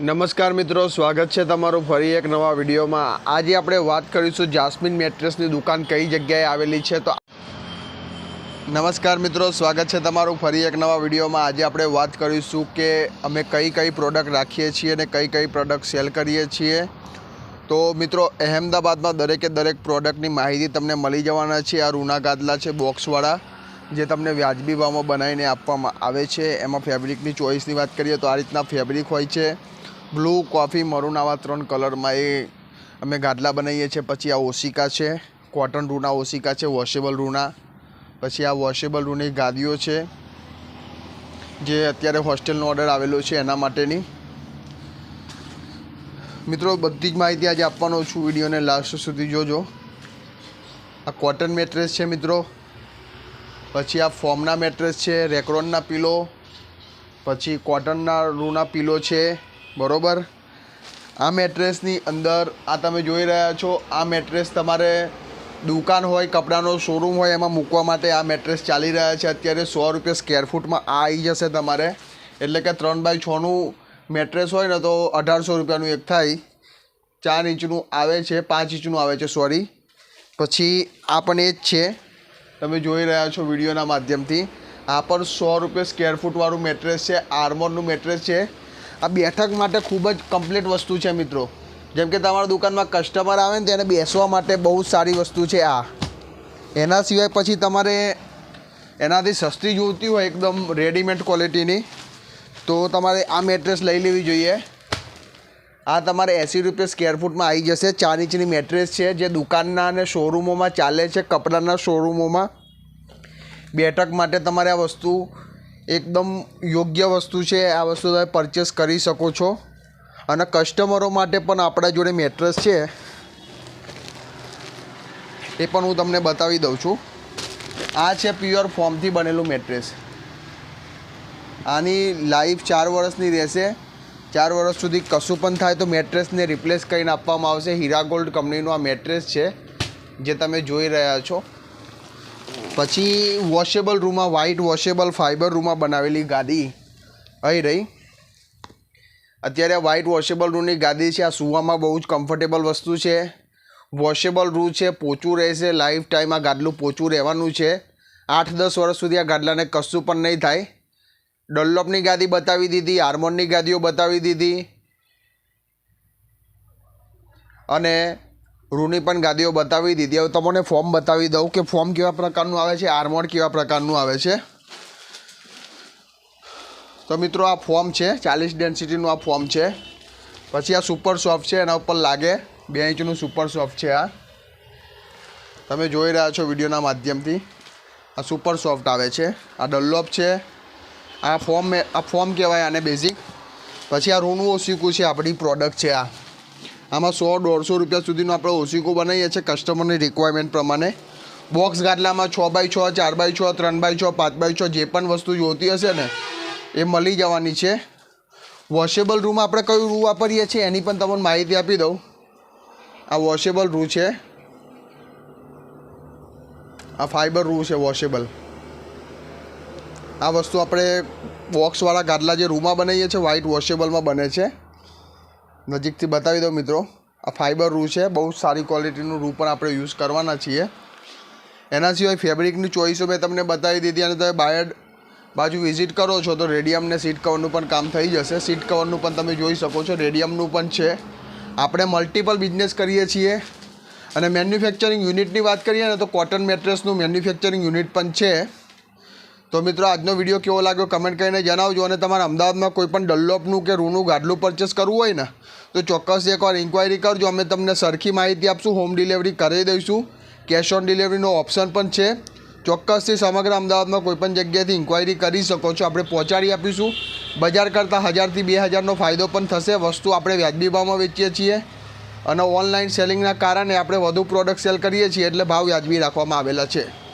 નમસ્કાર મિત્રો, સ્વાગત છે તમારું ફરી એક નવા વિડીયોમાં. આજે આપણે વાત કરીશું જાસ્મિન મેટ્રેસની દુકાન કઈ જગ્યાએ આવેલી છે. તો નમસ્કાર મિત્રો, સ્વાગત છે તમારું ફરી એક નવા વિડીયોમાં. આજે આપણે વાત કરીશું કે અમે કઈ કઈ પ્રોડક્ટ રાખીએ છીએ અને કઈ કઈ પ્રોડક્ટ સેલ કરીએ છીએ. તો મિત્રો, અહેમદાબાદમાં દરેકે દરેક પ્રોડક્ટની માહિતી તમને મળી જવાના છે. આ રૂના ગાદલા છે, બોક્સવાળા, જે તમને વ્યાજબી ભાવમાં બનાવીને આપવામાં આવે છે. એમાં ફેબ્રિકની ચોઈસની વાત કરીએ તો આ રીતના ફેબ્રિક હોય છે. બ્લુ કોફી મરૂન આવા ત્રણ કલરમાં એ અમે ગાદલા બનાવીએ છીએ. પછી આ ઓશિકા છે, કોટન રૂના ઓશિકા છે વોશેબલ રૂના. પછી આ વોશેબલ રૂની ગાદીઓ છે, જે અત્યારે હોસ્ટેલનો ઓર્ડર આવેલો છે એના માટેની. મિત્રો, બધી જ માહિતી આજે આપવાનો છું. વિડીયોને લાસ્ટ સુધી જોજો. આ કોટન મેટ્રેસ છે મિત્રો. પછી આ ફોર્મના મેટ્રેસ છે રેક્રોનના પીલો. પછી કોટનના રૂના પીલો છે. બરોબર? આ મેટ્રેસની અંદર, આ તમે જોઈ રહ્યા છો, આ મેટ્રેસ તમારે દુકાન હોય, કપડાનો શોરૂમ હોય, એમાં મૂકવા માટે આ મેટ્રેસ ચાલી રહ્યા છે. અત્યારે સો રૂપિયા સ્ક્વેર ફૂટમાં આ આવી જશે તમારે. એટલે કે ત્રણ બાય છનું મેટ્રેસ હોય ને, તો અઢારસો રૂપિયાનું એક થાય. ચાર ઇંચનું આવે છે, પાંચ ઇંચનું આવે છે સોરી પછી આ પણ એ જ છે. તમે જોઈ રહ્યા છો વિડીયોના માધ્યમથી. આ પણ સો રૂપિયા સ્ક્વેર ફૂટવાળું મેટ્રેસ છે આર્મરનું મેટ્રેસ છે. આ બેઠક માટે ખૂબ જ કમ્પ્લીટ વસ્તુ છે મિત્રો. જેમ કે તમારા દુકાનમાં કસ્ટમર આવે ને તેને બેસવા માટે બહુ સારી વસ્તુ છે આ. એના સિવાય પછી તમારે એનાથી સસ્તી જોઈતી હોય એકદમ રેડીમેડ ક્વોલિટીની તો તમારે આ મેટ્રેસ લઈ લેવી જોઈએ. આ તમારે એંસી રૂપિયા સ્કેર ફૂટમાં આવી જશે. ચાર ઇંચની મેટ્રેસ છે જે દુકાનના અને શોરૂમોમાં ચાલે છે, કપડાના શોરૂમોમાં બેઠક માટે તમારે આ વસ્તુ એકદમ યોગ્ય વસ્તુ છે, આ વસ્તુ તમે પરચેસ કરી શકો છો. અને કસ્ટમરો માટે પણ આપણા જોડે મેટ્રેસ છે. એ પણ હું તમને બતાવી દઉં છું. આ છે પ્યોર ફોર્મથી બનેલું મેટ્રેસ આની લાઈફ ચાર વર્ષની રહેશે. ચાર વર્ષ સુધી કશું પણ થાય તો મેટ્રેસને રિપ્લેસ કરીને આપવામાં આવશે. હીરા ગોલ્ડ કંપનીનું આ મેટ્રેસ છે, જે તમે જોઈ રહ્યા છો. પછી વોશેબલ રૂમમાં વ્હાઇટ વોશેબલ ફાઇબર રૂમમાં બનાવેલી ગાદી. અહીં રહી. અત્યારે વ્હાઇટ વોશેબલ રૂમની ગાદી છે, આ સૂવામાં બહુ જ કમ્ફર્ટેબલ વસ્તુ છે. વોશેબલ રૂ છે, પોચું રહેશે લાઈફ ટાઈમ આ ગાદલું પોચું રહેવાનું છે. આઠ દસ વર્ષ સુધી આ ગાદલાને કશું પણ નહીં થાય. ડલ્લોપની ગાદી બતાવી દીધી આર્મોનની ગાદીઓ બતાવી દીધી. અને રૂની પણ ગાદીઓ બતાવી દીધી. હવે તમને ફોર્મ બતાવી દઉં કે ફોર્મ કેવા પ્રકારનું આવે છે આર્મોન કેવા પ્રકારનું આવે છે. તો મિત્રો આ ફોર્મ છે, ચાલીસ ડેન્સિટીનું આ ફોર્મ છે. પછી આ સુપર સોફ્ટ છે, એના ઉપર લાગે બે ઇંચનું સુપર સોફ્ટ છે આ. તમે જોઈ રહ્યા છો વિડીયોના માધ્યમથી. આ સુપર સોફ્ટ આવે છે. આ ડલ્લોપ છે. આ ફોર્મ આ ફોર્મ કહેવાય આને બેઝિક પછી આ રૂનું ઓસિકું છે, આપણી પ્રોડક્ટ છે આ. આમાં સો દોઢસો રૂપિયા સુધીનું આપણે ઓસીકું બનાવીએ છીએ કસ્ટમરની રિક્વાયરમેન્ટ પ્રમાણે. બોક્સ ગાદલામાં છ બાય છ, ચાર બાય છ, ત્રણ બાય છ, પાંચ બાય છ, જે પણ વસ્તુ જોતી હશે ને, એ મળી જવાની છે. વોશેબલ રૂમ આપણે કયું રૂ વાપરીએ છીએ એની પણ તમને માહિતી આપી દઉં. આ વોશેબલ રૂ છે. આ ફાઇબર રૂ છે વોશેબલ આ વસ્તુ આપણે બોક્સવાળા ગાદલા જે રૂમાં બનાવીએ છીએ વ્હાઇટ વોશેબલમાં બને છે. નજીકથી બતાવી દઉં મિત્રો. આ ફાઇબર રૂ છે. બહુ સારી ક્વોલિટીનું રૂ પણ આપણે યુઝ કરવાના છીએ. એના સિવાય ફેબ્રિકની ચોઈસો મેં તમને બતાવી દીધી. અને તમે બાયડ બાજુ વિઝિટ કરો છો તો રેડિયમને સીટ કવરનું પણ કામ થઈ જશે. સીટ કવરનું પણ તમે જોઈ શકો છો. રેડિયમનું પણ છે. આપણે મલ્ટિપલ બિઝનેસ કરીએ છીએ. અને મેન્યુફેક્ચરિંગ યુનિટની વાત કરીએ ને તો કોટન મેટ્રેસનું મેન્યુફેક્ચરિંગ યુનિટ પણ છે. તો મિત્રો, આજનો વીડિયો કેવો લાગ્યો કમેન્ટ કરીને જણાવજો અને તમારે અમદાવાદમાં કોઈ પણ ડલ્લોપનું કે રૂનું ગાડલું પરચેસ કરવું હોય ને, તો ચોક્કસ એકવાર ઇન્ક્વાયરી કરજો. અમે તમને સરખી માહિતી આપશું હોમ ડિલિવરી કરી દઈશું. કેશ ઓન ડિલિવરીનો ઓપ્શન પણ છે. ચોક્કસથી સમગ્ર અમદાવાદમાં કોઈ પણ જગ્યાએથી ઇન્ક્વાયરી કરી શકો છો. આપણે પહોંચાડી આપીશું. બજાર કરતાં હજારથી બે હજારનો ફાયદો પણ થશે. વસ્તુ આપણે વ્યાજબી ભાવમાં વેચીએ છીએ અને ઓનલાઈન સેલિંગના કારણે આપણે વધુ પ્રોડક્ટ સેલ કરીએ છીએ, એટલે ભાવ વ્યાજબી રાખવામાં આવેલા છે.